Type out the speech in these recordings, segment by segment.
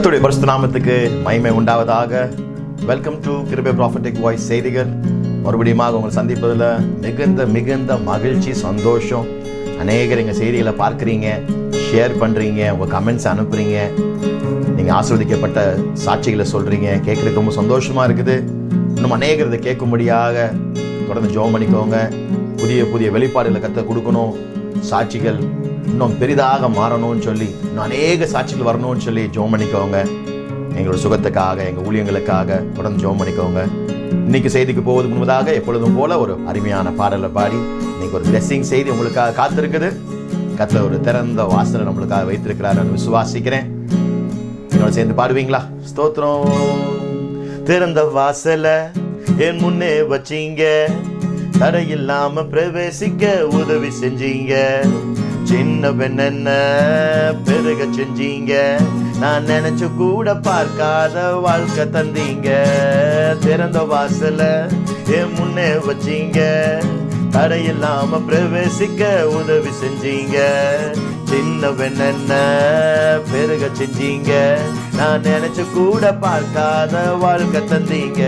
கத்துடைய பரிசு நாமத்துக்கு மகிமை உண்டாவதாக. Welcome to Kirube prophetic voice செய்திகள். மறுபடியுமாக உங்களை சந்திப்பதில் மிகுந்த மிகுந்த மகிழ்ச்சி சந்தோஷம். அநேகர் எங்கள் செய்திகளை பார்க்குறீங்க ஷேர் பண்ணுறீங்க உங்கள் கமெண்ட்ஸ் அனுப்புகிறீங்க நீங்கள் ஆஸ்வதிக்கப்பட்ட சாட்சிகளை சொல்கிறீங்க கேட்குறதுக்கு ரொம்ப சந்தோஷமாக இருக்குது. இன்னும் அநேகர் இதை கேட்கும்படியாக தொடர்ந்து ஜோம் பண்ணிக்கோங்க. புதிய புதிய வெளிப்பாடுகளை கற்று கொடுக்கணும். சாட்சிகள் இன்னும் பெரிதாக மாறணும்னு சொல்லி இன்னும் அநேக சாட்சிகள் வரணும்னு சொல்லி ஜோம் பண்ணிக்கோங்க. எங்களோட சுகத்துக்காக எங்கள் ஊழியங்களுக்காக தொடர்ந்து ஜோம் பண்ணிக்கோங்க. இன்னைக்கு செய்திக்கு போவது முன்பதாக எப்பொழுதும் போல ஒரு அருமையான பாடலை பாடி இன்னைக்கு ஒரு blessing செய்தி உங்களுக்காக காத்திருக்குது. கத்துல ஒரு திறந்த வாசலை நம்மளுக்காக வைத்திருக்கிறார் நான் விசுவாசிக்கிறேன். என்னோட சேர்ந்து பாடுவீங்களா? ஸ்தோத்திரம். திறந்த வாசல என் முன்னே வச்சீங்க. தடை இல்லாம பிரவேசிக்க உதவி செஞ்சீங்க. சின்ன பெண்ண பெருக செஞ்சீங்க? நான் நினைச்சு கூட பார்க்காத வாழ்க்கை தந்தீங்க. திறந்த வாசல என் முன்னே வச்சீங்க. தடையில்லாம பிரவேசிக்க உதவி செஞ்சீங்க. சின்ன என்ன பெருக செஞ்சீங்க? நான் நினைச்சு கூட பார்க்காத வாழ்க்கை தந்தீங்க.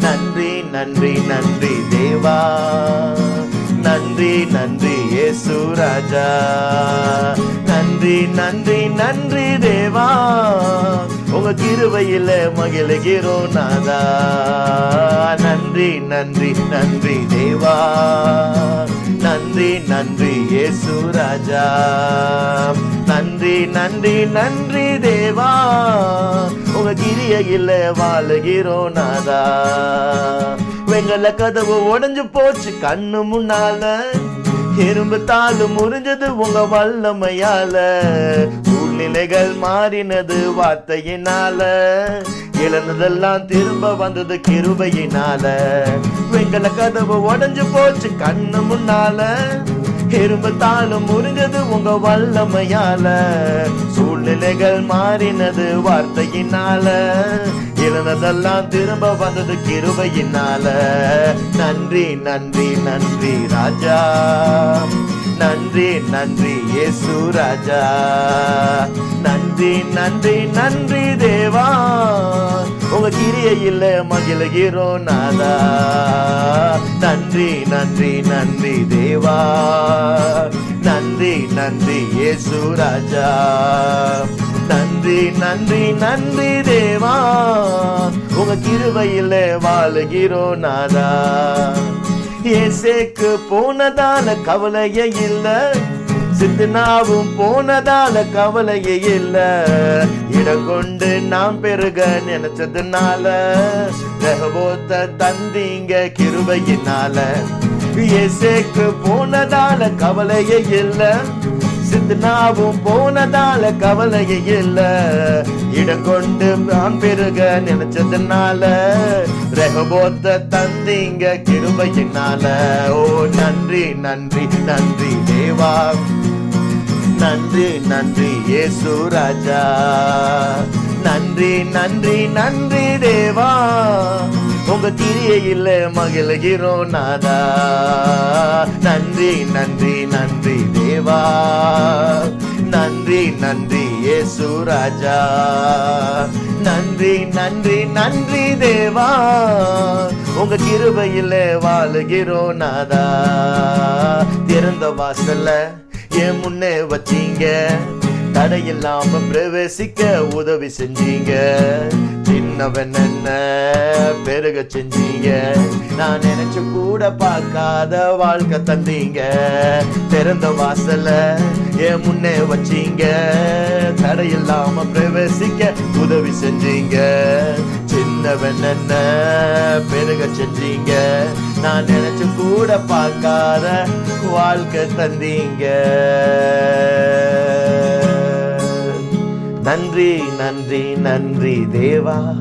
நன்றி நன்றி நன்றி தேவா. நன்றி நன்றி ஏசு ராஜா. நன்றி நன்றி நன்றி தேவா. உங்க கிருவையில் மகிழ்கிறோம் நாதா. நன்றி நன்றி நன்றி தேவா. நன்றி நன்றி ஏசு ராஜா. நன்றி நன்றி நன்றி தேவா உங்க கிரியையில வாழுகிறோம் நாதா. வெங்கல கதவு உடஞ்சு போச்சு கண்ணு முன்னால. எறும்பு தாளு முறிஞ்சது உங்க வல்லமையால. சூழ்நிலைகள் மாறினது வார்த்தையினால. இழந்ததெல்லாம் திரும்ப வந்தது கிருபையினால. வெங்கல கதவு உடஞ்சு போச்சு கண்ணு முன்னால. இரும்பு தாளம் முறிஞ்சது உங்க வல்லமையால. சூழ்நிலைகள் மாறினது வார்த்தையினால. இழந்ததெல்லாம் திரும்ப வந்தது கிருபையினால. நன்றி நன்றி நன்றி ராஜா. நன்றி நன்றி இயேசு ராஜா. நன்றி நன்றி நன்றி தேவா. உங்க கிரியையில் மகிழ்கிறோம் நாதா. நன்றி நன்றி நன்றி தேவா. நன்றி நன்றி ஏசு ராஜா. நன்றி நன்றி நன்றி தேவா. உங்க கிருவையில் வாழுகிறோ நாதா. ஏசேக்கு போனதால கவலையே இல்லை. சித்தனாவும் போனதால கவலையே இல்ல. இடம் கொண்டு நாம் பெருக நினைச்சதுனால ரகபோத்த தந்தீங்க கிருபையினால. ஏசேக்கு போனதால கவலையே இல்ல. சித்தனாவும் போனதால கவலையே இல்ல. இடம் கொண்டு நான் பெருக நினைச்சதுனால ரகபோத்த தந்தீங்க கிருபையினால. ஓ நன்றி நன்றி நன்றி தேவா. நன்றி நன்றி ஏசு ராஜா. நன்றி நன்றி நன்றி தேவா. உங்க கிரியையில் மகிழ்கிறோம் நாதா. நன்றி நன்றி நன்றி தேவா. நன்றி நன்றி ஏசு ராஜா. நன்றி நன்றி நன்றி தேவா. உங்க கிருபையில் வாழுகிறோம் நாதா. திறந்த வாசல்ல என் முன்னே வச்சீங்க? தடையில்லாம பிரவேசிக்க உதவி செஞ்சீங்க. சின்னவன் என்ன பெருக செஞ்சீங்க? நான் நினைச்சு கூட பார்க்காத வாழ்க்கை தந்தீங்க. திறந்த வாசல என் முன்னே வச்சீங்க? தடையில்லாம பிரவேசிக்க உதவி செஞ்சீங்க. சின்னவன் என்ன பெருக செஞ்சீங்க நான் நினைச்சு கூட பார்க்காத வாழ்க்கை தந்தீங்க. நன்றி நன்றி நன்றி தேவா.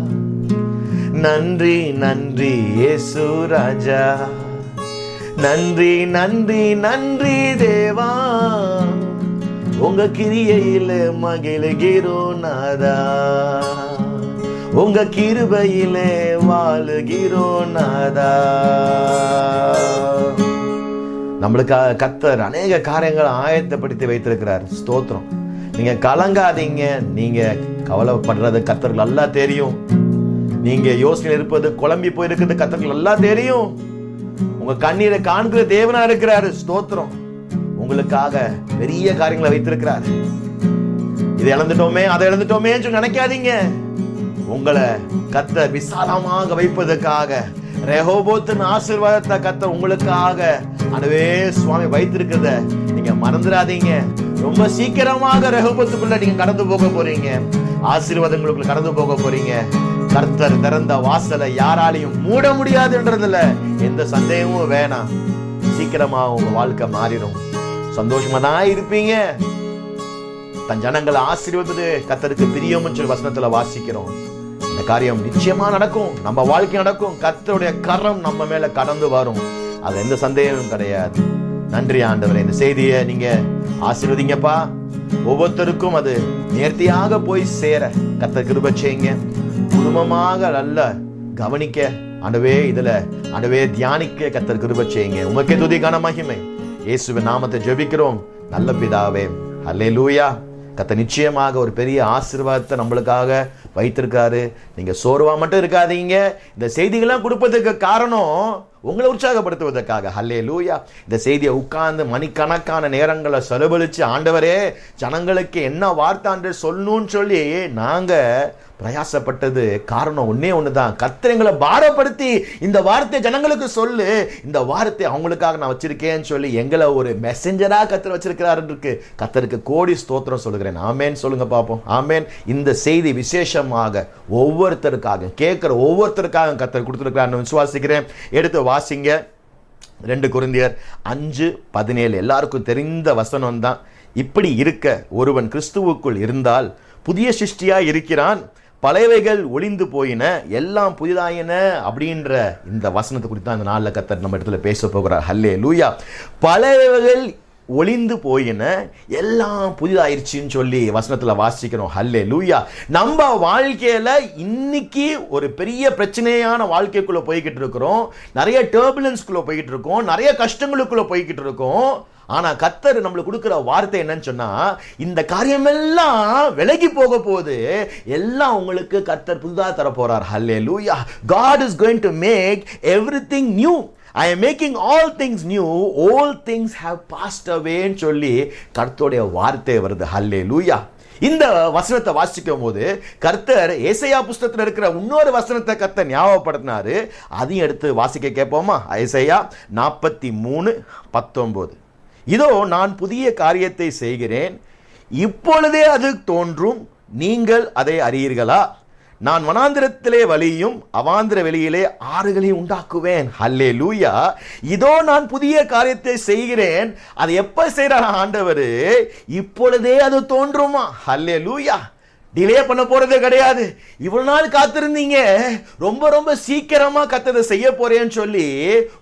நன்றி நன்றி ஏசு ராஜா. நன்றி நன்றி நன்றி தேவா. உங்க கிரியையில மகிழ்கிறோம் நாதா. உங்க கிருபையிலே வாழுகிறோம் நாதா. நம்மளுக்காக கத்தர் அநேக காரியங்களை ஆயத்தப்படுத்தி வைத்திருக்கிறார். ஸ்தோத்திரம். நீங்க கலங்காதீங்க. நீங்க கவலைப்படுறது கத்தருக்கு நல்லா தெரியும். நீங்க யோசனை இருப்பது குழம்பி போயிருக்கிறது கத்தருக்கு நல்லா தெரியும். உங்க கண்ணீரை காண்கிற தேவனா இருக்கிறாரு. ஸ்தோத்திரம். உங்களுக்காக பெரிய காரியங்களை வைத்திருக்கிறாரு. இதை இழந்துட்டோமே அதை இழந்துட்டோமே சொல்லி நினைக்காதீங்க. உங்களை கத்த விசாலமாக வைப்பதற்காக ரெஹோபோத்தின் ஆசீர்வாதத்தை கத்த உங்களுக்காக அதுவே சுவாமி வைத்திருக்கிறத நீங்க மறந்துடாதீங்க. ரொம்ப சீக்கிரமாக ரெஹோபத்துக்குள்ள நீங்க கடந்து போக போறீங்க. ஆசீர்வாதங்களுக்குள்ள கடந்து போக போறீங்க. கர்த்தர் திறந்த வாசலை யாராலையும் மூட முடியாதுன்றதுல எந்த சந்தேகமும் வேணாம். சீக்கிரமா உங்க வாழ்க்கை மாறிடும். சந்தோஷமா தான் இருப்பீங்க. தன் ஜனங்களை ஆசீர்வதித்து கத்தருக்கு பிரியம்னு சொல்லி வசனத்துல வாசிக்கிறோம். இந்த காரியம் நிச்சயமா நடக்கும். நம்ம வாழ்க்கை நடக்கும். கத்தருடைய கரம் நம்ம மேல கடந்து வரும். அது எந்த சந்தேகமும் கிடையாது. நன்றி ஆண்டவரே இந்த செய்தியை நீங்க ஆசீர்வதிங்கப்பா. ஒவ்வொருத்தருக்கும் அது நேர்த்தியாக போய் சேர கத்த கிருப செய்யுங்க. குடும்பமாக நல்ல கவனிக்க. ஆண்டவே இதுல ஆண்டவே தியானிக்க கத்தர் கிருப செய்யுங்க. உமக்கே துதிக்கான மகிமை. இயேசுவின் நாமத்தை ஜெபிக்கிறோம். நல்ல பிதாவே. அல்லே லூயா கத்த நிச்சயமாக ஒரு பெரிய ஆசீர்வாதத்தை நம்மளுக்காக வைத்திருக்காரு. நீங்கள் சோர்வாக மட்டும் இருக்காதீங்க. இந்த செய்திகள்லாம் கொடுப்பதற்கு காரணம் உங்களை உற்சாகப்படுத்துவதற்காக. ஹல்லே லூயா இந்த செய்தியை உட்கார்ந்து மணிக்கணக்கான நேரங்களை செலவழித்து ஆண்டவரே ஜனங்களுக்கு என்ன வார்த்தை சொல்லணும்னு சொல்லி நாங்கள் பிரயாசப்பட்டது காரணம் ஒன்றே ஒன்று தான் கத்திரங்களை பாரப்படுத்தி இந்த வார்த்தை ஜனங்களுக்கு சொல்லு. இந்த வார்த்தை அவங்களுக்காக நான் வச்சிருக்கேன்னு சொல்லி எங்களை ஒரு மெசஞ்சராக கத்தர் வச்சிருக்கிறாருக்கு கத்தருக்கு கோடி ஸ்தோத்திரம் சொல்லுகிறேன். ஆமேன். சொல்லுங்க பார்ப்போம். ஆமேன். இந்த செய்தி விசேஷமாக ஒவ்வொருத்தருக்காக கேட்குற ஒவ்வொருத்தருக்காக கத்தர் கொடுத்துருக்கிறான்னு விசுவாசிக்கிறேன். எடுத்து வாசிங்க. ரெண்டு குருந்தியர் அஞ்சு பதினேழு. எல்லாருக்கும் தெரிந்த வசனம் தான். இப்படி இருக்க ஒருவன் கிறிஸ்துவுக்குள் இருந்தால் புதிய சிருஷ்டியாக இருக்கிறான். பழையவைகள் ஒளிந்து போயின. எல்லாம் புதிதாயின அப்படின்ற இந்த வசனத்தை குறித்து இந்த நாளில் கத்தர் நம்ம இடத்துல பேச போகிறார். ஹல்லே லூயா பழையவைகள் ஒளிந்து போயின எல்லாம் புதிதாயிருச்சுன்னு சொல்லி வசனத்தில் வாசிக்கிறோம். ஹல்லே லூயா நம்ம வாழ்க்கையில் இன்னைக்கு ஒரு பெரிய பிரச்சனையான வாழ்க்கைக்குள்ளே போய்கிட்டு இருக்கிறோம். நிறைய டர்புலன்ஸ்குள்ள போய்கிட்டு இருக்கோம். நிறைய கஷ்டங்களுக்குள்ளே போய்கிட்டு இருக்கோம். ஆனால் கத்தர் நம்மளுக்கு கொடுக்குற வார்த்தை என்னன்னு சொன்னால் இந்த காரியமெல்லாம் விலகி போக போது எல்லாம் உங்களுக்கு கத்தர் புதுதாக தரப்போகிறார் hallelujah God is going to make everything new I am making all things new all things have passed அவேன்னு சொல்லி கர்த்தோடைய வார்த்தை வருது. ஹல்லே லூயா இந்த வசனத்தை வாசிக்கும் போது கர்த்தர் ஏசையா புஸ்தகத்தில் இருக்கிற இன்னொரு வசனத்தை கர்த்தர் ஞாபகப்படுத்தினாரு. அதையும் எடுத்து வாசிக்க கேட்போமா? ஏசையா நாற்பத்தி மூணு பத்தொம்போது இதோ நான் புதிய காரியத்தை செய்கிறேன். இப்பொழுதே அது தோன்றும். நீங்கள் அதை அறியீர்களா? நான் வனாந்திரத்திலே வழியும் அவாந்திர வெளியிலே ஆறுகளையும் உண்டாக்குவேன். ஹல்லே லூயா இதோ நான் புதிய காரியத்தை செய்கிறேன். அதை எப்ப செய்யறார் ஆண்டவர்? இப்பொழுதே அது தோன்றுமா? ஹல்லே லூயா டிலே பண்ண போறது கிடையாது. இவ்வளவு நாள் காத்திருந்தீங்க. ரொம்ப ரொம்ப சீக்கிரமா கத்ததை செய்ய போறேன்னு சொல்லி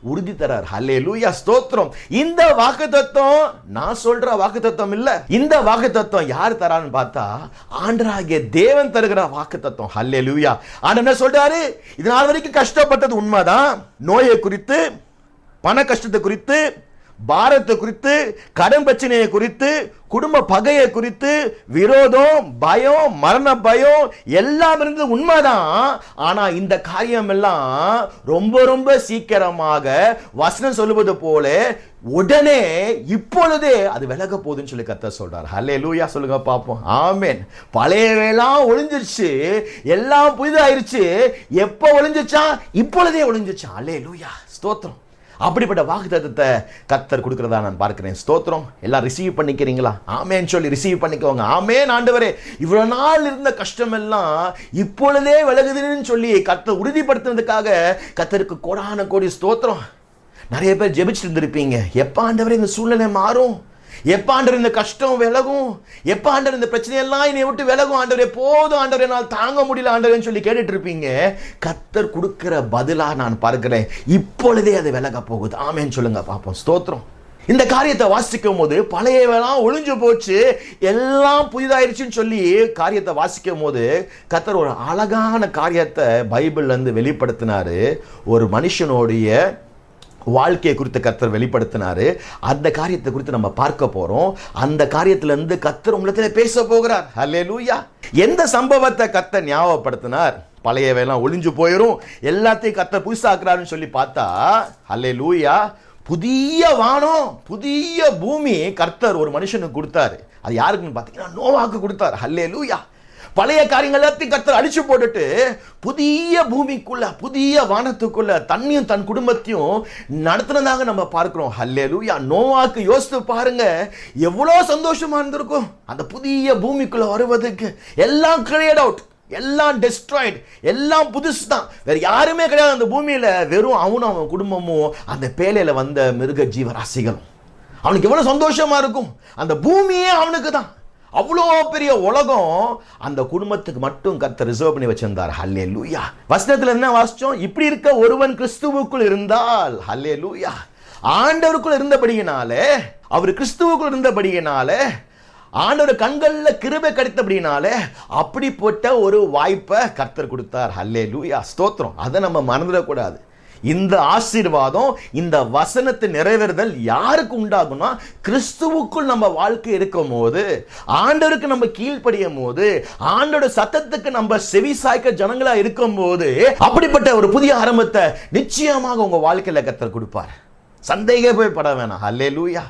உறுதி தரார். ஹல்லே லூயா ஸ்தோத்திரம். இந்த வாக்கு தத்துவம் நான் சொல்ற வாக்கு தத்துவம் இல்ல. இந்த வாக்கு தத்துவம் யார் தரான்னு பார்த்தா ஆண்டராகிய தேவன் தருகிற வாக்கு தத்துவம் ஹல்லே லூயா ஆண்டு என்ன சொல்றாரு? இது நாள் வரைக்கும் கஷ்டப்பட்டது உண்மைதான். நோயை குறித்து பண கஷ்டத்தை குறித்து பாரத்தை குறித்து கடன் பிரச்சனையை குறித்து குடும்ப பகையை குறித்து விரோதம் பயம் மரண பயம் எல்லாம் இருந்து உண்மைதான். ஆனால் இந்த காரியம் எல்லாம் ரொம்ப ரொம்ப சீக்கிரமாக வசனம் சொல்லுவது போல உடனே இப்பொழுதே அது விலக போகுதுன்னு சொல்லி கத்த சொல்றார். ஹலே லூயா சொல்லுங்க பார்ப்போம். ஆமேன். பழையவெல்லாம் ஒளிஞ்சிருச்சு. எல்லாம் புதிதாயிருச்சு. எப்போ ஒளிஞ்சிச்சா இப்பொழுதே ஒளிஞ்சிச்சா ஹலே லூயா ஸ்தோத்திரம். அப்படிப்பட்ட வாக்குத்தத்தத்தை கத்தர் கொடுக்குறதா நான் பார்க்குறேன். ஸ்தோத்திரம். எல்லாம் ரிசீவ் பண்ணிக்கிறீங்களா? ஆமேன்னு சொல்லி ரிசீவ் பண்ணிக்கோங்க. ஆமேன் ஆண்டவரே. இவ்வளோ நாள் இருந்த கஷ்டம் எல்லாம் இப்பொழுதே விலகுதுன்னு சொல்லி கத்தர் உறுதிப்படுத்துனதுக்காக கத்தருக்கு கோடான கோடி ஸ்தோத்திரம். நிறைய பேர் ஜெபிச்சுட்டு இருந்திருப்பீங்க. எப்போ ஆண்டவரே இந்த சூழ்நிலை மாறும்? எப்ப ஆண்டவர் இந்த கஷ்டம் விலகும்? எப்ப ஆண்டவர் இந்த பிரச்சனையெல்லாம் என்னை விட்டு விலகும்? ஆண்டவரே போதும் ஆண்டவர் என்னால் தாங்க முடியல ஆண்டவரேன்னு சொல்லி கேட்டுட்டு இருப்பீங்க கத்தர் கொடுக்குற பதிலாக நான் பார்க்கிறேன். இப்பொழுதே அது விலக போகுது. ஆமேன்னு சொல்லுங்க பார்ப்போம். ஸ்தோத்திரம். இந்த காரியத்தை வாசிக்கும் போது பழையவெல்லாம் ஒளிஞ்சு போச்சு. எல்லாம் புதிதாயிருச்சுன்னு சொல்லி காரியத்தை வாசிக்கும் போது கத்தர் ஒரு அழகான காரியத்தை பைபிள்லேருந்து வெளிப்படுத்தினார் வெளிப்படுத்தினாரு. ஒரு மனுஷனுடைய வாழ்க்கையை குறித்து கத்தர் வெளிப்படுத்தினாரு. அந்த காரியத்தை குறித்து நம்ம பார்க்க போறோம். அந்த காரியத்துல இருந்து கர்த்தர் உங்களிடத்துல பேச போகிறார். லூயா எந்த சம்பவத்தை கத்தை ஞாபகப்படுத்தினார்? பழையவையெல்லாம் ஒளிஞ்சு போயிடும் எல்லாத்தையும் கர்த்தர் புதுசாக்குறாருன்னு சொல்லி பார்த்தா ஹalleluya புதிய வானம் புதிய பூமி கர்த்தர் ஒரு மனுஷனுக்கு கொடுத்தாரு. அது யாருக்குன்னு பார்த்தீங்கன்னா நோவாக்கு கொடுத்தார். லூயா பழைய காரியங்கள் எல்லாத்தையும் கத்தர் அழிச்சு போட்டுட்டு புதிய பூமிக்குள்ள புதிய வானத்துக்குள்ள தண்ணியும் தன் குடும்பத்தையும் நடத்துனதாக நம்ம பார்க்கிறோம். ஹல்லேலூயா. நோவாக்கு யோசித்து பாருங்க. எவ்வளோ சந்தோஷமா இருந்திருக்கும். அந்த புதிய பூமிக்குள்ள வருவதுக்கு எல்லாம் கிளியர்ட் அவுட் எல்லாம் டெஸ்ட்ராய்டு எல்லாம் புதுசு தான் வேற யாருமே கிடையாது அந்த பூமியில. வெறும் அவனும் அவன் குடும்பமும் அந்த பேலையில வந்த மிருக ஜீவராசிகளும் அவனுக்கு எவ்வளவு சந்தோஷமா இருக்கும். அந்த பூமியே அவனுக்கு தான் அவ்வளோ பெரிய உலகம் அந்த குடும்பத்துக்கு மட்டும் கத்த ரிசர்வ் பண்ணி வச்சிருந்தார். ஹல்லே லூயா வசனத்தில் என்ன வாசிச்சோம்? இப்படி இருக்க ஒருவன் கிறிஸ்துவுக்குள் இருந்தால் ஹல்லே லூயா ஆண்டவருக்குள் இருந்தபடியினாலே அவர் கிறிஸ்துவுக்குள் இருந்தபடியினாலே ஆண்டவர் கண்களில் கிருபை கிடைத்தபடினாலே அப்படிப்பட்ட ஒரு வாய்ப்பை கர்த்தர் கொடுத்தார். ஹல்லே லூயா ஸ்தோத்திரம். அதை நம்ம மறந்துடக்கூடாது. இந்த ஆசீர்வாதம் இந்த வசனத்தை நிறைவேறுதல் யாருக்கு உண்டாகும்னா கிறிஸ்துவுக்குள் நம்ம வாழ்க்கை இருக்கும் போது ஆண்டவருக்கு நம்ம கீழ்ப்படியும் போது ஆண்டோட சத்தத்துக்கு நம்ம செவி சாய்க்க ஜனங்களா இருக்கும் போது அப்படிப்பட்ட ஒரு புதிய ஆரம்பத்தை நிச்சயமாக உங்க வாழ்க்கையில கத்தர் கொடுப்பார். சந்தேகப்பட வேணாம். அல்லே லூயா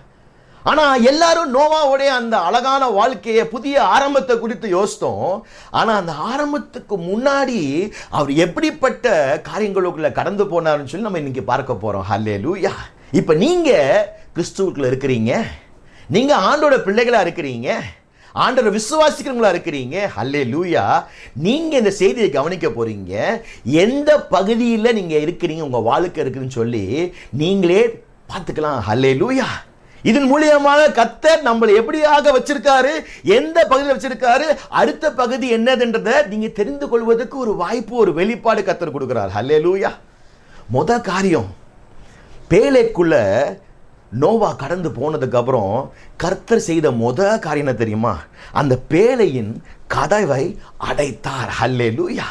ஆனா எல்லாரும் நோவாவுடைய அந்த அழகான வாழ்க்கையை புதிய ஆரம்பத்தை குறித்து யோசித்தோம். ஆனா அந்த ஆரம்பத்துக்கு முன்னாடி அவர் எப்படிப்பட்ட காரியங்களுக்குள்ள கடந்து போனார்னு சொல்லி நம்ம இன்னைக்கு பார்க்க போறோம். ஹல்லே லூயா இப்ப நீங்க கிறிஸ்துவுக்குள்ள இருக்கிறீங்க. நீங்க ஆண்டோட பிள்ளைகளா இருக்கிறீங்க. ஆண்டரை விசுவாசிக்கிறவங்களா இருக்கிறீங்க. ஹல்லே லூயா நீங்க இந்த செய்தியை கவனிக்க போறீங்க. எந்த பகுதியில் நீங்க இருக்கிறீங்க உங்க வாழ்க்கை இருக்குன்னு சொல்லி நீங்களே பார்த்துக்கலாம். ஹல்லே லூயா இதன் மூலியமாக கத்தர் நம்மளை எப்படியாக வச்சிருக்காரு? எந்த பகுதியில் வச்சிருக்காரு? அடுத்த பகுதி என்னதுன்றதை நீங்க தெரிந்து கொள்வதற்கு ஒரு வாய்ப்பு ஒரு வெளிப்பாடு கத்தர் கொடுக்கிறார். ஹல்லே லூயா முத காரியம் பேழைக்குள்ள நோவா கடந்து போனதுக்கு அப்புறம் கர்த்தர் செய்த முத காரியம் என்ன தெரியுமா? அந்த பேழையின் கதவை அடைத்தார். ஹல்லே லூயா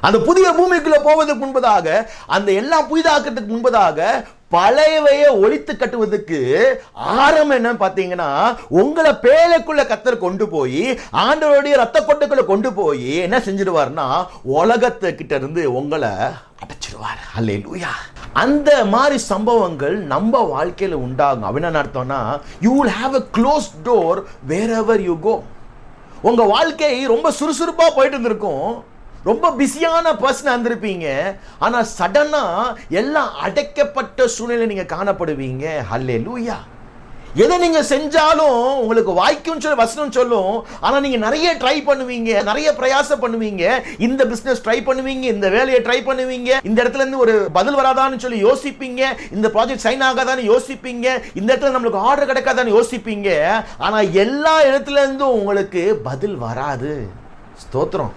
அந்த புதிய பூமிக்குள்ள போவதற்கு முன்பதாக அந்த எல்லாம் புதிதாக்கிறதுக்கு முன்பதாக பழையவைய ஒழித்து கட்டுவதற்கு ஆரம்பம் என்னன்னு பார்த்தீங்கன்னா உங்களை பேலைக்குள்ள கத்தர் கொண்டு போய் ஆண்டவருடைய ரத்த கொட்டுக்குள்ள கொண்டு போய் என்ன செஞ்சிடுவார்னா உலகத்துக்கிட்ட இருந்து உங்களை அடைச்சிடுவார். அல்லே லூயா அந்த மாதிரி சம்பவங்கள் நம்ம வாழ்க்கையில் உண்டாகும். அப்படின்னு அர்த்தம்னா you will have a close door wherever you go உங்கள் வாழ்க்கை ரொம்ப சுறுசுறுப்பாக போயிட்டு இருந்திருக்கும். ரொம்ப பிஸியான பர்சனாக இருந்திருப்பீங்க. ஆனால் சடனாக எல்லாம் அடைக்கப்பட்ட சூழ்நிலை நீங்கள் காணப்படுவீங்க. ஹல்லே லூயா எதை நீங்கள் செஞ்சாலும் உங்களுக்கு வாய்க்கும் சொல்லி வசனம் சொல்லும். ஆனால் நீங்கள் நிறைய ட்ரை பண்ணுவீங்க நிறைய பிரயாசம் பண்ணுவீங்க. இந்த பிஸ்னஸ் ட்ரை பண்ணுவீங்க இந்த வேலையை ட்ரை பண்ணுவீங்க. இந்த இடத்துல இருந்து ஒரு பதில் வராதான்னு சொல்லி யோசிப்பீங்க. இந்த ப்ராஜெக்ட் சைன் ஆகாதான்னு யோசிப்பீங்க. இந்த இடத்துல நம்மளுக்கு ஆர்டர் கிடைக்காதான்னு யோசிப்பீங்க. ஆனால் எல்லா இடத்துல இருந்தும் உங்களுக்கு பதில் வராது. ஸ்தோத்திரம்.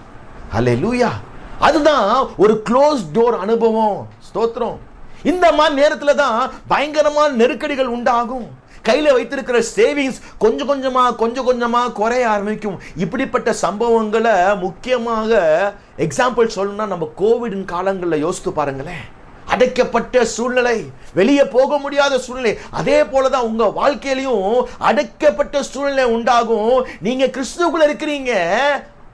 ஹலே லூயா அதுதான் ஒரு க்ளோஸ் டோர் அனுபவம். ஸ்தோத்திரம். இந்த மாதிரி நேரத்தில் தான் பயங்கரமான நெருக்கடிகள் உண்டாகும். கையில் வைத்திருக்கிற சேவிங்ஸ் கொஞ்சம் கொஞ்சமாக கொஞ்சம் கொஞ்சமாக குறைய ஆரம்பிக்கும். இப்படிப்பட்ட சம்பவங்களை முக்கியமாக எக்ஸாம்பிள் சொல்லணும்னா நம்ம கோவிடின் காலங்களில் யோசித்து பாருங்களேன். அடைக்கப்பட்ட சூழ்நிலை வெளியே போக முடியாத சூழ்நிலை அதே போல தான் உங்கள் வாழ்க்கையிலையும் அடைக்கப்பட்ட சூழ்நிலை உண்டாகும். நீங்கள் கிறிஸ்துக்குள்ள இருக்கிறீங்க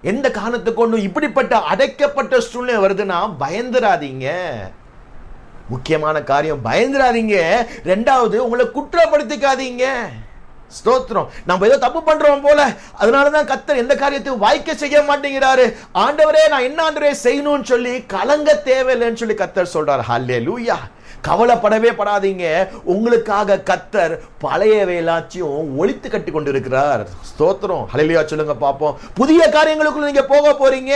எந்த காரணத்தை கொண்டு இப்படிப்பட்ட அடைக்கப்பட்ட சூழ்நிலை வருதுன்னா பயந்துராதீங்க. முக்கியமான காரியம் பயந்துராதீங்க. ரெண்டாவது உங்களை குற்றப்படுத்திக்காதீங்க. ஸ்தோத்திரம். நம்ம ஏதோ தப்பு பண்றோம் போல. அதனால தான் கத்தர் எந்த காரியத்தையும் வாய்க்க செய்ய மாட்டேங்கிறாரு. ஆண்டவரே நான் என்ன ஆண்டவரே செய்யணும்னு சொல்லி கலங்க தேவையில்லைன்னு சொல்லி கத்தர் சொல்றாரு. ஹல்லே லூயா கவலைப்படவே படாதீங்க. உங்களுக்காக கத்தர் பழைய எல்லாத்தையும் ஒழித்து கட்டி கொண்டிருக்கிறார். ஸ்தோத்திரம். ஹலையியா சொல்லுங்க பார்ப்போம். புதிய காரியங்களுக்குள்ள நீங்க போக போறீங்க.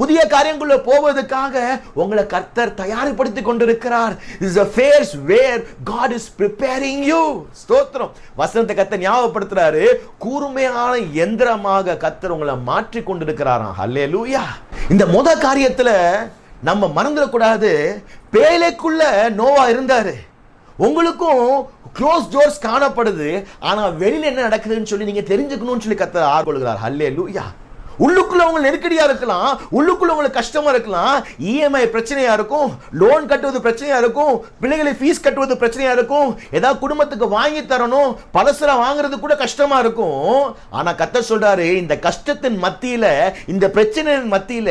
புதிய காரியங்களுக்குள்ள போவதற்காக உங்களை கர்த்தர் தயார்படுத்தி கொண்டிருக்கிறார். Is a phase where God is preparing you ஸ்தோத்திரம். வசனத்தை கத்தர் ஞாபகப்படுத்துறாரு. கூர்மையான எந்திரமாக கத்தர் உங்களை மாற்றி கொண்டிருக்கிறாராம். ஹல்லேலூயா இந்த முத காரியத்துல நம்ம மறந்துடக்கூடாது. பேலைக்குள்ள நோவா இருந்தாரு. உங்களுக்கும் க்ளோஸ் டோர்ஸ் காணப்படுது. ஆனா வெளியில என்ன நடக்குதுன்னு சொல்லி நீங்க தெரிஞ்சுக்கணும்னு சொல்லி கத்த ஆர்வலுகிறார் ஹல்லே லூயா உள்ளுக்குள்ள உங்களுக்கு நெருக்கடியா இருக்கலாம் உள்ளுக்குள்ள உங்களுக்கு கஷ்டமா இருக்கலாம். இஎம்ஐ பிரச்சனையா இருக்கும் லோன் கட்டுவது பிரச்சனையா இருக்கும் பிள்ளைகளை ஃபீஸ் கட்டுவது பிரச்சனையா இருக்கும். ஏதாவது குடும்பத்துக்கு வாங்கி தரணும் பலசரா வாங்குறது கூட கஷ்டமா இருக்கும். ஆனா கத்த சொல்றாரு இந்த கஷ்டத்தின் மத்தியில இந்த பிரச்சனையின் மத்தியில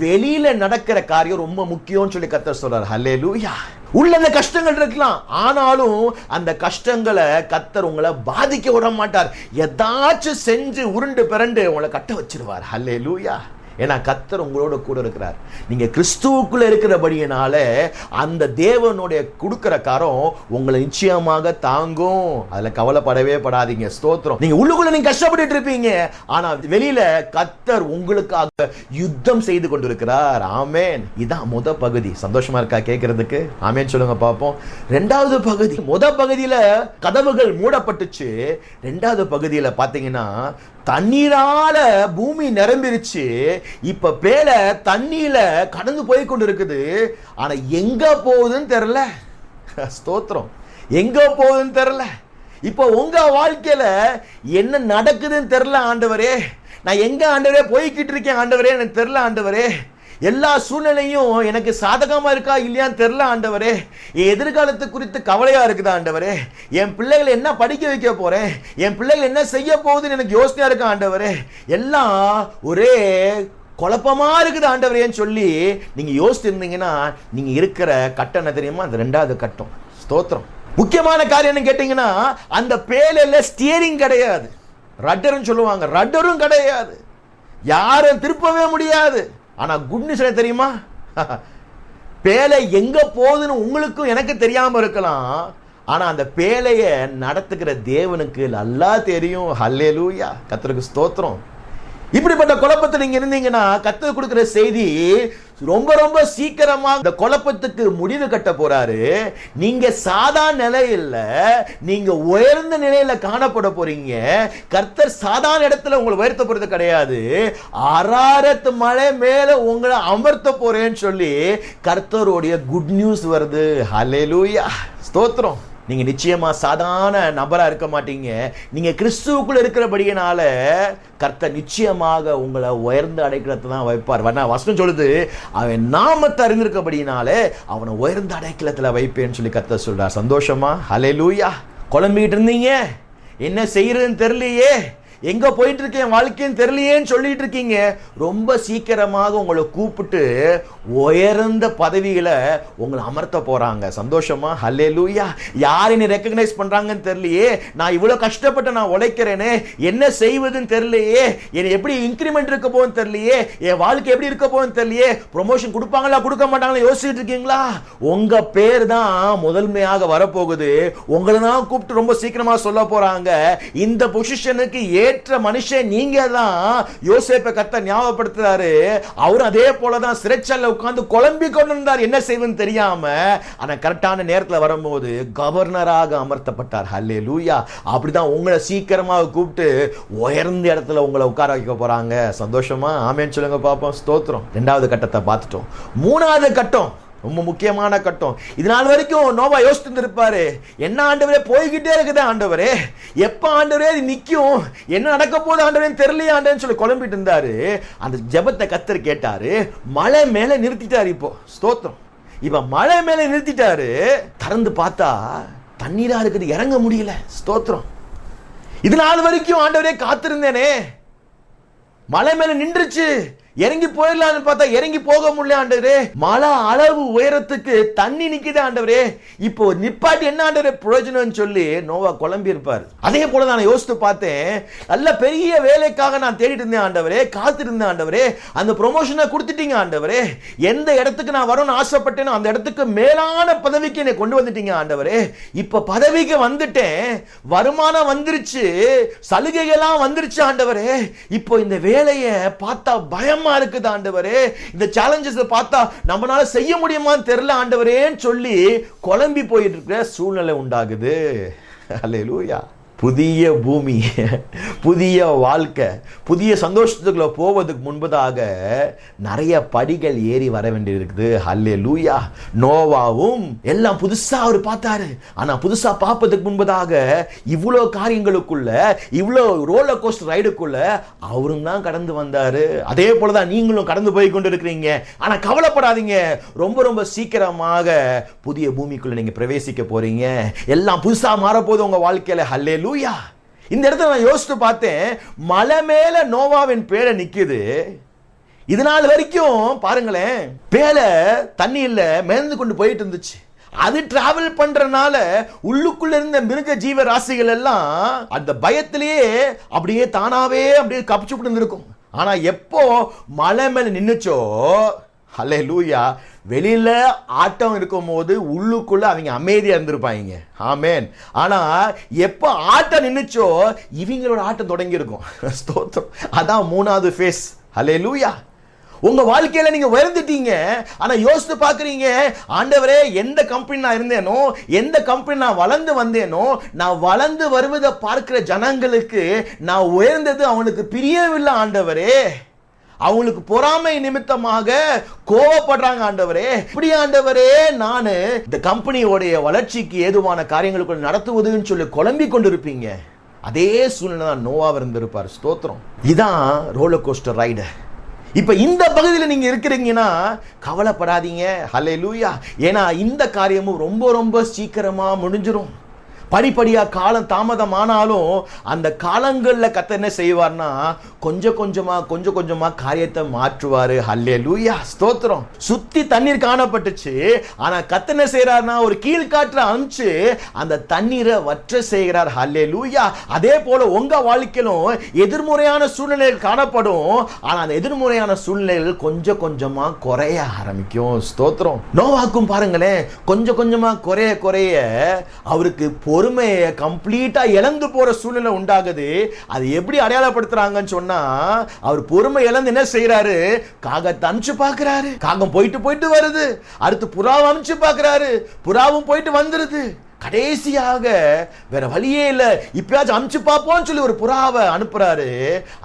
வெளியில நடக்கிற காரியம் ரொம்ப முக்கியம்னு சொல்லி கத்த சொல்றாரு. ஹலே லூயா உள்ள அந்த கஷ்டங்கள் இருக்கலாம். ஆனாலும் அந்த கஷ்டங்களை கத்தர் உங்களை பாதிக்க விட மாட்டார். ஏதாச்சும் செஞ்சு உருண்டு பிறண்டு உங்களை கட்ட வச்சிருவார். ஹல்லே லூயா ஏன்னா கத்தர் உங்களோட கூட இருக்கிறார். நீங்க கிறிஸ்துவுக்குள்ள இருக்கிறபடியினால அந்த தேவனுடைய கொடுக்கிற கரம் உங்களை நிச்சயமாக தாங்கும். அதுல கவலைப்படவே படாதீங்க. ஸ்தோத்திரம். நீங்க உள்ளுக்குள்ள நீங்க கஷ்டப்பட்டுட்டு இருப்பீங்க. ஆனா வெளியில கத்தர் உங்களுக்காக யுத்தம் செய்து கொண்டிருக்கிறார். ஆமேன். இதான் முத பகுதி. சந்தோஷமா இருக்கா கேட்கறதுக்கு ஆமேன் சொல்லுங்க பார்ப்போம் ரெண்டாவது பகுதி. முத பகுதியில கதவுகள் மூடப்பட்டுச்சு. ரெண்டாவது பகுதியில பார்த்தீங்கன்னா தண்ணீரால பூமி நிரம்பிருச்சு. இப்ப பேல தண்ணியில கடந்து போய் கொண்டு இருக்குது ஆனா எங்க போகுதுன்னு தெரியல ஸ்தோத்திரம். எங்க போகுதுன்னு தெரியல இப்போ உங்க வாழ்க்கையில என்ன நடக்குதுன்னு தெரியல ஆண்டவரே. நான் எங்க ஆண்டவரே போய்கிட்டு இருக்கேன் ஆண்டவரே எனக்கு தெரியல ஆண்டவரே. எல்லா சூழ்நிலையும் எனக்கு சாதகமாக இருக்கா இல்லையான்னு தெரில ஆண்டவரே. என் எதிர்காலத்து குறித்து கவலையாக இருக்குதா ஆண்டவரே. என் பிள்ளைகளை என்ன படிக்க வைக்க போகிறேன் என் பிள்ளைகள் என்ன செய்ய போகுதுன்னு எனக்கு யோசனையாக இருக்கா ஆண்டவரே? எல்லாம் ஒரே குழப்பமா இருக்குது ஆண்டவரேன்னு சொல்லி நீங்க யோசிச்சிருந்தீங்கன்னா நீங்க இருக்கிற கட்டம் என்ன தெரியுமா? அந்த ரெண்டாவது கட்டம். ஸ்தோத்திரம். முக்கியமான காரியம் என்ன கேட்டீங்கன்னா அந்த பேலையில ஸ்டியரிங் கிடையாது. ரட்டரும் சொல்லுவாங்க. ரட்டரும் கிடையாது. யாரும் திருப்பவே முடியாது. ஆனால் குட் நியூஸ் என்ன தெரியுமா? பேலை எங்க போகுதுன்னு உங்களுக்கும் எனக்கு தெரியாம இருக்கலாம். ஆனால் அந்த பேலையை நடத்துகிற தேவனுக்கு நல்லா தெரியும். ஹல்லேலூயா கத்தருக்கு ஸ்தோத்திரம். இப்படிப்பட்ட குழப்பத்தில் நீங்க இருந்தீங்கன்னா கத்து கொடுக்கிற செய்தி ரொம்ப ரொம்ப சீக்கிரமா இந்த குழப்பத்துக்கு முடிவு கட்ட போறாரு. நீங்க சாதா நிலையில நீங்க உயர்ந்த நிலையில காணப்பட போறீங்க. கர்த்தர் சாதாரண இடத்துல உங்களை உயர்த்த போறது கிடையாது. அராரத்து மலை மேல உங்களை அமர்த்த போறேன்னு சொல்லி கர்த்தருடைய குட் நியூஸ் வருது. ஹalleluya ஸ்தோத்திரம். நீங்க நிச்சயமா சாதாரண நபரா இருக்க மாட்டீங்க. நீங்க கிறிஸ்துவுக்குள்ள இருக்கிறபடியினால கர்த்த நிச்சயமாக உங்களை உயர்ந்து அடைக்கலத்தை தான் வைப்பார். வண்ணா வசனம் சொல்லுது அவன் நாமத்தை அறிந்திருக்கபடியினாலே அவனை உயர்ந்த அடைக்கலத்துல வைப்பேன்னு சொல்லி கர்த்த சொல்றார். சந்தோஷமா? ஹலே லூயா குழம்பிக்கிட்டு இருந்தீங்க? என்ன செய்யறதுன்னு தெரியலையே. எங்க போயிட்டு இருக்கேன் வாழ்க்கைன்னு தெரியலையேன்னு சொல்லிட்டு இருக்கீங்க ரொம்ப சீக்கிரமாக உங்களை கூப்பிட்டு உயர்ந்த பதவியில உங்களை அமர்த்த போறாங்க. சந்தோஷமா? ஹல்லே லூயா யார் என்னை ரெக்கக்னைஸ் பண்றாங்கன்னு தெரியலையே. நான் இவ்வளவு கஷ்டப்பட்டு நான் உழைக்கிறேனே. என்ன செய்வதுன்னு தெரியலையே. என்னை எப்படி இன்க்ரிமெண்ட் இருக்க போகுன்னு தெரியலையே. என் வாழ்க்கை எப்படி இருக்க போகுன்னு தெரியலையே. ப்ரொமோஷன் கொடுப்பாங்களா கொடுக்க மாட்டாங்களா யோசிச்சுட்டு இருக்கீங்களா? உங்க பேர் தான் முதன்மையாக வரப்போகுது. உங்களை தான் கூப்பிட்டு ரொம்ப சீக்கிரமா சொல்ல போறாங்க. இந்த பொசிஷனுக்கு ஏற்ற மனுஷன் நீங்க தான் யோசேப்பை கத்த ஞாபகப்படுத்துறாரு. அவரும் அதே போலதான் சிறைச்சல்ல உட்கார்ந்து குழம்பி கொண்டு இருந்தார் என்ன செய்வதுன்னு தெரியாம ஆனா கரெக்டான நேரத்துல வரும்போது கவர்னராக அமர்த்தப்பட்டார். ஹல்லே லூயா அப்படிதான் உங்களை சீக்கிரமாக கூப்பிட்டு உயர்ந்த இடத்துல உங்களை உட்கார வைக்க போறாங்க. சந்தோஷமா? ஆமேன்னு சொல்லுங்க பார்ப்போம் ஸ்தோத்திரம். ரெண்டாவது கட்டத்தை பார்த்துட்டோம். மூணாவது கட்டம். ரொம்ப முக்கியமான கட்டம். இது நாள் வரைக்கும் நோவா யோசித்து இருப்பாரு என்ன ஆண்டவரே போய்கிட்டே இருக்குது ஆண்டவரே. எப்போ ஆண்டவரே இது நிற்கும் என்ன நடக்க போகுது ஆண்டவரே தெரியலையே ஆண்டவன்னு சொல்லி குழம்பிட்டு இருந்தாரு. அந்த ஜெபத்தை கத்தர் கேட்டாரு. மலை மேலே நிறுத்திட்டாரு இப்போ. ஸ்தோத்திரம். இப்போ மலை மேலே நிறுத்திட்டாரு. திறந்து பார்த்தா தண்ணீராக இருக்குது. இறங்க முடியல. ஸ்தோத்திரம். இது நாள் வரைக்கும் ஆண்டவரே காத்திருந்தேனே. மலை மேல நின்றுச்சு. இறங்கி போயிடலாம்னு பார்த்தா இறங்கி போக முடியல ஆண்டவரே. மழை அளவு உயரத்துக்கு தண்ணி நிக்குது ஆண்டவரே. இப்போ நிப்பாட்டி என்ன ஆண்டவரே பிரயோஜனம்னு சொல்லி நோவா குழம்பி இருப்பார் அதே போல நான் யோசித்து பார்த்தேன். நல்ல பெரிய வேலைக்காக நான் தேடிட்டு இருந்தேன் ஆண்டவரே. காத்திருந்தேன் ஆண்டவரே. அந்த ப்ரொமோஷனை கொடுத்துட்டீங்க ஆண்டவரே. எந்த இடத்துக்கு நான் வரணும்னு ஆசைப்பட்டேனோ அந்த இடத்துக்கு மேலான பதவிக்கு என்னை கொண்டு வந்துட்டீங்க ஆண்டவரே. இப்ப பதவிக்கு வந்துட்டேன். வருமானம் வந்துருச்சு. சலுகைகள்லாம் வந்துருச்சு ஆண்டவரே. இப்போ இந்த வேலையை பார்த்தா பயமா இருக்குது ஆண்டவரே இந்த சேலஞ்சஸ் பார்த்தா நம்மளால செய்ய முடியுமான்னு தெரியல ஆண்டவரேன்னு சொல்லி குழம்பி போயிட்டு இருக்கிற சூழ்நிலை உண்டாகுது. அல்லேலூயா புதிய பூமி புதிய வாழ்க்கை புதிய சந்தோஷத்துக்குள்ளே போவதுக்கு முன்பதாக நிறைய படிகள் ஏறி வர வேண்டியிருக்குது. ஹல்லே லூயா நோவாவும் எல்லாம் புதுசாக அவர் பார்த்தாரு. ஆனால் புதுசாக பார்ப்பதுக்கு முன்பதாக இவ்வளோ காரியங்களுக்குள்ள இவ்வளோ ரோலர் கோஸ்டர் ரைடுக்குள்ள அவரும் தான் கடந்து வந்தாரு. அதே போலதான் நீங்களும் கடந்து போய் கொண்டு இருக்கிறீங்க ஆனால் கவலைப்படாதீங்க. ரொம்ப ரொம்ப சீக்கிரமாக புதிய பூமிக்குள்ளே நீங்கள் பிரவேசிக்க போறீங்க. எல்லாம் புதுசாக மாறப்போகுது உங்கள் வாழ்க்கையில. ஹல்லே லூயா இந்த இடத்துல நான் யோசித்து பார்த்தேன் மலை மேல நோவாவின் பேரை நிக்குது. இது நாள் வரைக்கும் பாருங்களேன் பேலை தண்ணியில் மேந்து கொண்டு போயிட்டு இருந்துச்சு. அது டிராவல் பண்றனால உள்ளுக்குள்ள இருந்த மிருக ஜீவ ராசிகள் எல்லாம் அந்த பயத்திலேயே அப்படியே தானாவே அப்படியே கப்பிச்சு இருக்கும் ஆனா எப்போ மலை மேல நின்னுச்சோ ஹலே லூயா வெளியில் ஆட்டம் இருக்கும் போது அவங்க அமைதியாக இருந்திருப்பாங்க. ஆமேன். ஆனால் எப்போ ஆட்டம் நின்றுச்சோ இவங்களோட ஆட்டம் தொடங்கியிருக்கும். ஸ்தோத்திரம். அதான் மூணாவது ஃபேஸ் ஹலே லூயா உங்கள் வாழ்க்கையில் நீங்கள் உயர்ந்துட்டீங்க. ஆனால் யோசித்து பார்க்குறீங்க ஆண்டவரே எந்த கம்பெனி நான் இருந்தேனோ எந்த கம்பெனி நான் வளர்ந்து வந்தேனோ நான் வளர்ந்து வருவதை பார்க்குற ஜனங்களுக்கு நான் உயர்ந்தது அவனுக்கு பிரியவில்லை ஆண்டவரே. அவங்களுக்கு பொறாமை நிமித்தமாக கோவப்படுறாங்க ஆண்டவரே. இப்படி ஆண்டவரே நான் இந்த கம்பெனியோடைய வளர்ச்சிக்கு ஏதுவான காரியங்களுக்கு நடத்துவதுன்னு சொல்லி குழம்பி கொண்டிருப்பீங்க. அதே சூழ்நிலை தான் நோவாக இருந்திருப்பார். ஸ்தோத்திரம். இதான் ரோலர் கோஸ்டர் ரைடர் இப்போ இந்த பகுதியில் நீங்கள் இருக்கிறீங்கன்னா கவலைப்படாதீங்க. ஹலே லூயா ஏன்னா இந்த காரியமும் ரொம்ப ரொம்ப சீக்கிரமாக முடிஞ்சிடும் படிப்படியாக காலம் தாமதம் ஆனாலும் அந்த காலங்களில் கத்த என்ன செய்வார்னா கொஞ்சம் கொஞ்சமா கொஞ்சம் கொஞ்சமா காரியத்தை மாற்றுவாரு. ஹல்லே லூயா ஸ்தோத்திரம். சுத்தி தண்ணீர் காணப்பட்டுச்சு. ஆனா கத்த என்ன செய்கிறார்னா ஒரு கீழ்காற்றை அனுப்பிச்சு அந்த தண்ணீரை வற்ற செய்கிறார். ஹல்லே லூயா அதே போல உங்க வாழ்க்கையிலும் எதிர்முறையான சூழ்நிலைகள் காணப்படும். ஆனா அந்த எதிர்முறையான சூழ்நிலைகள் கொஞ்சம் கொஞ்சமா குறைய ஆரம்பிக்கும். ஸ்தோத்திரம். நோவாக்கும் பாருங்களேன் கொஞ்சம் கொஞ்சமா குறைய குறைய அவருக்கு பொறுமையை கம்ப்ளீட்டா இழந்து போற சூழ்நிலை உண்டாகுது. அது எப்படி அடையாளப்படுத்துறாங்கன்னு சொன்னா அவர் பொறுமை இழந்து என்ன செய்யறாரு காகத்தை அனுப்பிச்சு பார்க்குறாரு. காகம் போயிட்டு போயிட்டு வருது. அடுத்து புறாவை அனுப்பிச்சு பார்க்குறாரு. புறாவும் போயிட்டு வந்துருது. கடைசியாக வேற வழியே இல்லை. இப்பயாச்சும் அமுச்சு பார்ப்போம்னு சொல்லி ஒரு புறாவை அனுப்புறாரு.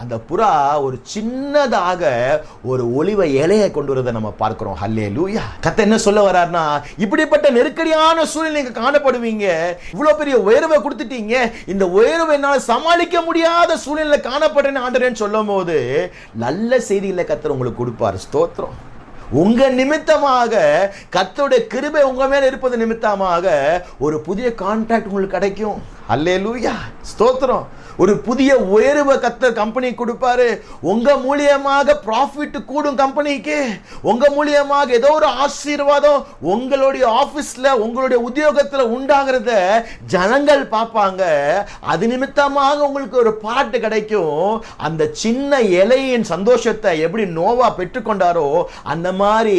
அந்த புறா ஒரு சின்னதாக ஒரு ஒளிவ இலையை கொண்டு வரதை நம்ம பார்க்கிறோம். ஹல்லே லூயா கத்த என்ன சொல்ல வர்றாருன்னா இப்படிப்பட்ட நெருக்கடியான சூழ்நிலை நீங்க காணப்படுவீங்க. இவ்வளவு பெரிய உயர்வை கொடுத்துட்டீங்க. இந்த உயர்வை என்னால் சமாளிக்க முடியாத சூழ்நிலை காணப்படுறேன்னு ஆண்டரேன்னு சொல்லும் போது நல்ல செய்திகளை கத்தர் உங்களுக்கு கொடுப்பார். ஸ்தோத்திரம். உங்க நிமித்தமாக கர்த்தருடைய கிருபை உங்க மேல இருப்பது நிமித்தமாக ஒரு புதிய கான்ட்ராக்ட் உங்களுக்கு கிடைக்கும். அல்லே லூயா ஸ்தோத்திரம். ஒரு புதிய உயர்வை கத்தர் கம்பெனி கொடுப்பாரு. உங்க மூலியமாக ப்ராஃபிட் கூடும் கம்பெனிக்கு உங்க மூலியமாக ஏதோ ஒரு ஆசீர்வாதம் உங்களுடைய ஆபீஸ்ல உங்களுடைய உத்தியோகத்துல உண்டாகிறத ஜனங்கள் பார்ப்பாங்க. அது நிமித்தமாக உங்களுக்கு ஒரு பாட்டு கிடைக்கும். அந்த சின்ன இலையின் சந்தோஷத்தை எப்படி நோவா பெற்றுக்கொண்டாரோ அந்த மாதிரி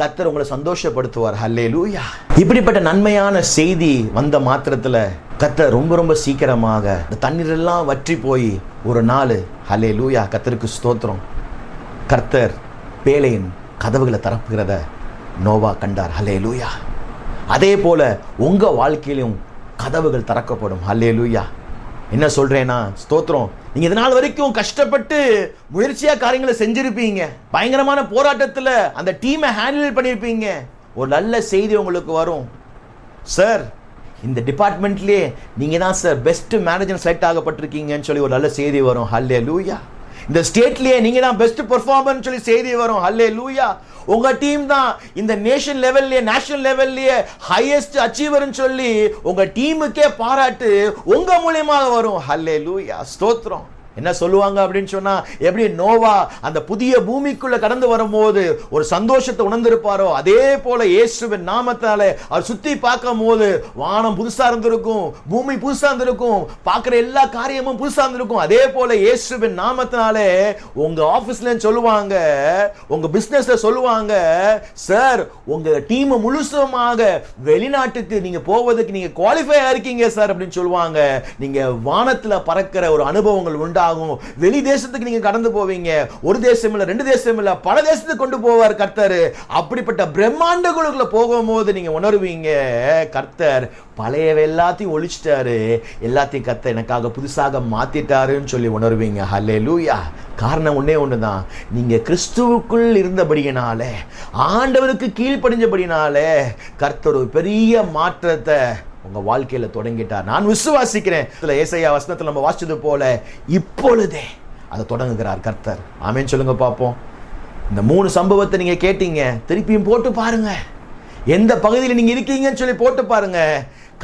கத்தர் உங்களை சந்தோஷப்படுத்துவார். ஹல்லே லூயா இப்படிப்பட்ட நன்மையான செய்தி வந்த மாத்திரத்துல கத்த ரொம்ப ரொம்ப சீக்கிரமாக இந்த தண்ணீரெல்லாம் வற்றி போய் ஒரு நாள் ஹலே லூயா கத்தருக்கு ஸ்தோத்திரம். கர்த்தர் பேழையின் கதவுகளை திறப்புகிறத நோவா கண்டார். ஹலே லூயா அதே போல உங்கள் வாழ்க்கையிலும் கதவுகள் திறக்கப்படும். ஹலே லூயா என்ன சொல்கிறேன்னா ஸ்தோத்திரம். நீங்கள் இதனால் நாள் வரைக்கும் கஷ்டப்பட்டு முயற்சியாக காரியங்களை செஞ்சுருப்பீங்க. பயங்கரமான போராட்டத்தில் அந்த டீமை ஹேண்டில் பண்ணியிருப்பீங்க ஒரு நல்ல செய்தி உங்களுக்கு வரும். சார் இந்த டிபார்ட்மெண்ட்லேயே நீங்கள் தான் சார் பெஸ்ட்டு மேனேஜர் செலக்ட் ஆகப்பட்டிருக்கீங்கன்னு சொல்லி ஒரு நல்ல செய்தி வரும். ஹல்லே லூயா இந்த ஸ்டேட்லேயே நீங்கள் தான் பெஸ்ட் பெர்ஃபார்மர்னு சொல்லி செய்தி வரும். ஹல்லே லூயா உங்கள் டீம் தான் இந்த நேஷன் லெவல்லையே நேஷனல் லெவல்லையே ஹையஸ்ட் அச்சீவர்னு சொல்லி உங்கள் டீமுக்கே பாராட்டு உங்கள் மூலியமாக வரும். ஹல்லே லூயா ஸ்தோத்திரம். என்ன சொல்லுவாங்க அப்படின்னு சொன்னா எப்படி நோவா அந்த புதிய பூமிக்குள்ள கடந்து வரும்போது ஒரு சந்தோஷத்தை உணர்ந்திருப்பாரோ அதே போல இயேசுவின் நாமத்தால அவர் சுத்தி பார்க்கும் போது வானம் புதுசா இருந்திருக்கும் பூமி புதுசா இருந்திருக்கும் பார்க்குற எல்லா காரியமும் புதுசா இருந்திருக்கும். அதே போல இயேசுவின் நாமத்தினாலே உங்க ஆபீஸ்ல சொல்லுவாங்க உங்க பிசினஸ்ல சொல்லுவாங்க சார் உங்க டீம் முழுசுமாக வெளிநாட்டுக்கு நீங்க போவதற்கு நீங்க குவாலிஃபை இருக்கீங்க சார் அப்படின்னு சொல்லுவாங்க. நீங்க வானத்துல பறக்கிற ஒரு அனுபவங்கள் உண்டா? உண்டாகும். வெளி தேசத்துக்கு நீங்க கடந்து போவீங்க. ஒரு தேசம் இல்ல ரெண்டு தேசம் இல்ல பல தேசத்துக்கு கொண்டு போவார் கர்த்தர். அப்படிப்பட்ட பிரம்மாண்டங்களுக்குள்ள போகும்போது நீங்க உணர்வீங்க கர்த்தர் பழைய எல்லாத்தையும் ஒழிச்சிட்டாரு. எல்லாத்தையும் கர்த்தர் எனக்காக புதுசாக மாத்திட்டாருன்னு சொல்லி உணர்வீங்க. ஹலே லூயா காரணம் ஒண்ணே ஒண்ணுதான். நீங்க கிறிஸ்துவுக்குள் இருந்தபடியினால ஆண்டவருக்கு கீழ்ப்படிஞ்சபடினால கர்த்தர் ஒரு பெரிய மாற்றத்தை உங்க வாழ்க்கையில தொடங்கிட்டார் நான் விசுவாசிக்கிறேன். இதுல ஏசையா வசனத்தில் நம்ம வாசிச்சது போல இப்பொழுதே அதை தொடங்குகிறார் கர்த்தர். ஆமேன்னு சொல்லுங்க பார்ப்போம். இந்த மூணு சம்பவத்தை நீங்க கேட்டீங்க திருப்பியும் போட்டு பாருங்க. எந்த பகுதியில் நீங்க இருக்கீங்கன்னு சொல்லி போட்டு பாருங்க.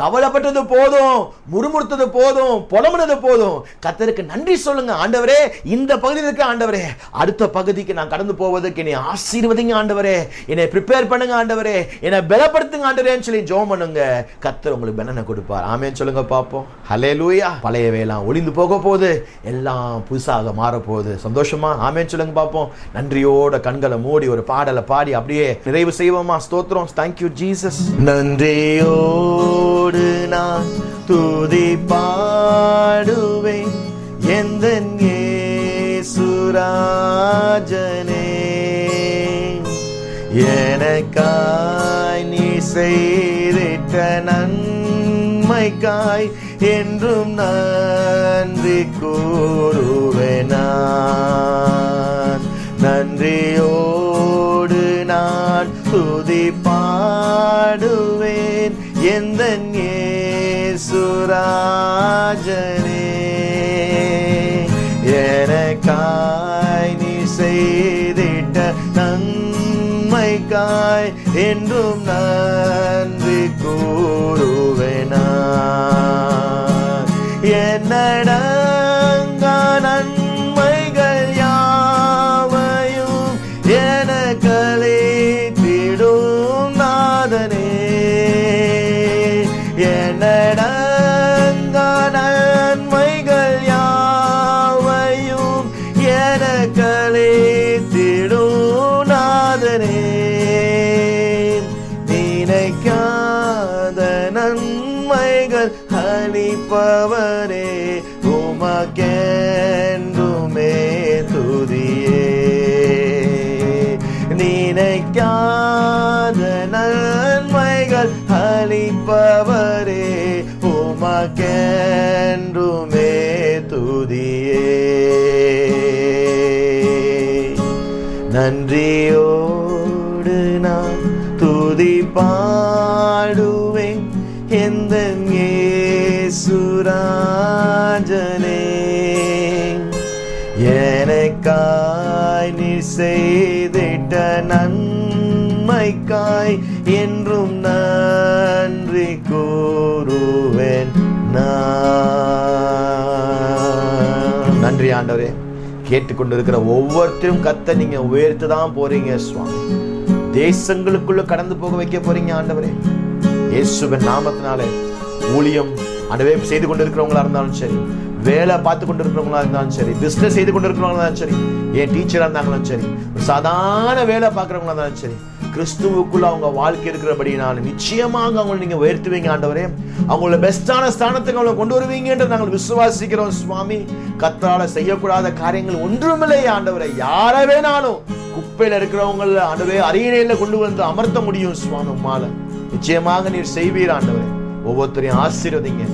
கவலைப்பட்டது போதும் முறுமுறுத்தது போதும் புலம்புனது போதும். கத்தருக்கு நன்றி சொல்லுங்க ஆண்டவரே. இந்த பகுதியில் இருக்க ஆண்டவரே அடுத்த பகுதிக்கு நான் கடந்து போவதற்கு என்னை ஆசீர்வதிங்க ஆண்டவரே. என்னை ப்ரிப்பேர் பண்ணுங்க ஆண்டவரே. என்னை பலப்படுத்துங்க ஆண்டவரேன்னு சொல்லி ஜோம் பண்ணுங்க. கத்தர் உங்களுக்கு பலனை கொடுப்பார். ஆமேன்னு சொல்லுங்க பார்ப்போம். ஹலே லூயா பழைய வேலாம் ஒளிந்து போக போகுது. எல்லாம் புதுசாக மாறப்போகுது. சந்தோஷமா? ஆமேன்னு சொல்லுங்க பார்ப்போம். நன்றியோட கண்களை மூடி ஒரு பாடலை பாடி அப்படியே நிறைவு செய்வோமா? ஸ்தோத்திரம். தேங்க்யூ ஜீசஸ் நன்றியோடு நான் துதி பாடுவேன். எந்த சுராஜனே எனக்காய் நீ செய்திட்ட நன்மைக்காய் என்றும் நன்றி கூறுவேன் நன்றியோடு நான் துதி பாடுவேன். எந்த சுராஜனே எனக்காய் நீ செய்திட்ட நன்மைக்காய் என்றும் நன்றி கூறுவேனா நான். என்னடங்கா நன்மைகள் எனக்களித்திடும் நாதனே நினைக்காத நன்மைகள் அளிப்பவரே உமக்கென்றுமே துதியே. நினைக்காத நன்மைகள் அளிப்பவரே உமக்கென்றுமே நன்றியோடு நான் துதி பாடுவேன். எந்த சுராஜனே எனக்காய் நீ செய்திட்ட நன்மைக்காய் என்றும் நன்றி கூறுவேன் நான். நன்றி ஆண்டவரே. கேட்டுக்கொண்டிருக்கிற ஒவ்வொருத்தரும் கத்த நீங்க உயர்த்து தான் போறீங்க சுவாமி. தேசங்களுக்குள்ள கடந்து போக வைக்க போறீங்க ஆண்டவரே. இயேசுவின் நாமத்தினாலே ஊழியம் ஆண்டவே செய்து கொண்டிருக்கிறவங்களா இருந்தாலும் சரி வேலை பார்த்து கொண்டிருக்கிறவங்களா இருந்தாலும் சரி பிஸ்னஸ் செய்து கொண்டிருக்கிறவங்களா இருந்தாலும் சரி ஏன் டீச்சரா இருந்தாங்களும் சரி சாதாரண வேலை பார்க்குறவங்களா இருந்தாலும் சரி கிறிஸ்துவுக்குள்ள அவங்க வாழ்க்கை இருக்கிறபடினால நிச்சயமாக அவங்களை நீங்க உயர்த்துவீங்க ஆண்டவரே. அவங்களோட பெஸ்டான ஸ்தானத்துக்கு அவங்களை கொண்டு வருவீங்க என்று நாங்கள் விசுவாசிக்கிறோம் சுவாமி. கத்தால செய்யக்கூடாத காரியங்கள் ஒன்றுமில்லை ஆண்டவரை. யாரை வேணாலும் குப்பையில் இருக்கிறவங்கள ஆண்டவரே அரியணையில கொண்டு வந்து அமர்த்த முடியும் சுவாமி உம்மால. நிச்சயமாக நீர் செய்வீர் ஆண்டவரே. ஒவ்வொருத்தரையும் ஆசீர்வதிங்க.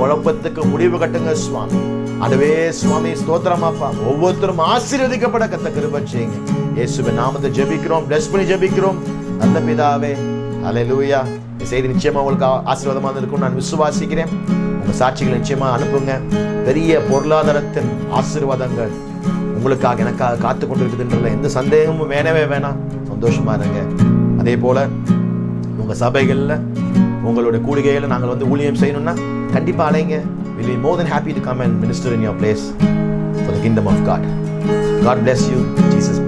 குழப்பத்துக்கு முடிவு கட்டுங்க சுவாமி. அதுவே சுவாமி ஸ்தோத்திரமாப்பா ஒவ்வொருத்தரும் ஆசீர்வதிக்கப்பட கத்த கிருபை செய்யுங்க. இயேசுவின் நாமத்தை ஜெபிக்கிறோம் பிளஸ் பண்ணி ஜெபிக்கிறோம். நல்ல பிதாவே அலை லூயா செய்தி நிச்சயமா உங்களுக்கு ஆசீர்வாதமாக ஆசீர்வாதமா இருக்கும் நான் விசுவாசிக்கிறேன். உங்க சாட்சிகளை நிச்சயமா அனுப்புங்க. பெரிய பொருளாதாரத்தின் ஆசீர்வாதங்கள் உங்களுக்காக எனக்காக காத்து கொண்டிருக்குதுன்றதுல எந்த சந்தேகமும் வேணவே வேணாம். சந்தோஷமா இருங்க. அதே போல உங்க சபைகளில் உங்களுடைய கூடுகையில் நாங்கள் வந்து ஊழியம் செய்யணும்னா கண்டிப்பாக அலைங்க. Will be more than happy to come and minister in your place for the kingdom of God. God bless you. Jesus.